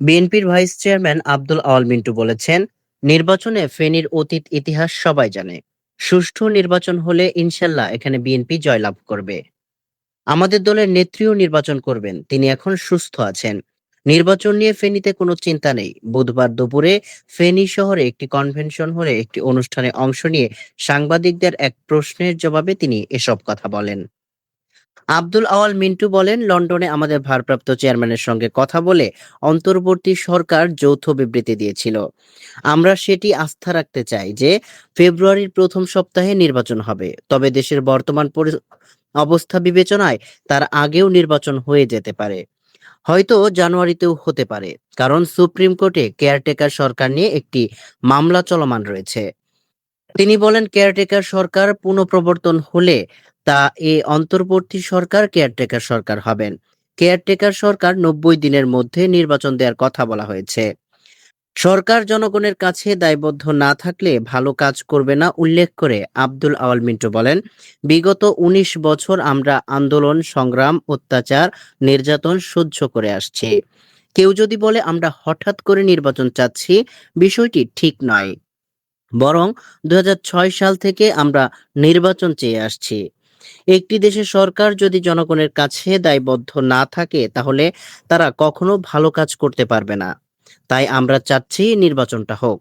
বিএনপির vice chairman Abdul Awal Mintu বলেছেন, নির্বাচনে ফেনীর অতীত ইতিহাস সবাই জানে। সুষ্ঠু নির্বাচন হলে ইনশাল্লাহ এখানে বিএনপি জয়লাভ করবে। আমাদের দলের নেত্রীও নির্বাচন করবেন, তিনি এখন সুস্থ আছেন। নির্বাচন নিয়ে ফেনীতে কোনো চিন্তা নেই। বুধবার দুপুরে ফেনী শহরে একটি কনভেনশন হলে একটি অনুষ্ঠানে অংশ নিয়ে সাংবাদিকদের এক প্রশ্নের জবাবে তিনি এসব কথা বলেন। আব্দুল আওয়াল মিন্টু বলেন, লন্ডনে আমাদের ভারপ্রাপ্ত চেয়ারম্যানের সঙ্গে কথা বলে অন্তর্বর্তী সরকার যৌথ বিবৃতি দিয়েছিল। আমরা সেটি আস্থা রাখতে চাই যে ফেব্রুয়ারির প্রথম সপ্তাহে নির্বাচন হবে। তবে দেশের বর্তমান অবস্থা বিবেচনায় তার আগেও নির্বাচন হয়ে যেতে পারে। হয়তো জানুয়ারিতেও হতে পারে, কারণ সুপ্রিম কোর্টে কেয়ারটেকার সরকার নিয়ে একটি মামলা চলমান রয়েছে। তিনি বলেন, কেয়ারটেকার সরকার পুনঃপ্রবর্তন হলে তা এ অন্তর্বর্তী সরকার, কেয়ারটেকার সরকার হবেন। কেয়ারটেকার সরকার নব্বই দিনের মধ্যে নির্বাচন দেওয়ার কথা বলা হয়েছে। সরকার জনগণের কাছে দায়বদ্ধ না থাকলে ভালো কাজ করবে না, উল্লেখ করে আব্দুল আওয়াল মিন্টু বলেন, বিগত ১৯ বছর আমরা আন্দোলন, সংগ্রাম, অত্যাচার, নির্যাতন সহ্য করে আসছি। কেউ যদি বলে আমরা হঠাৎ করে নির্বাচন চাচ্ছি, বিষয়টি ঠিক নয়। বরং দুই হাজার ছয় সাল থেকে আমরা নির্বাচন চেয়ে আসছি। একটি দেশের সরকার যদি জনগণের কাছে দায়বদ্ধ না থাকে, তাহলে তারা কখনো ভালো কাজ করতে পারবে না। তাই আমরা চাচ্ছি নির্বাচনটা হোক।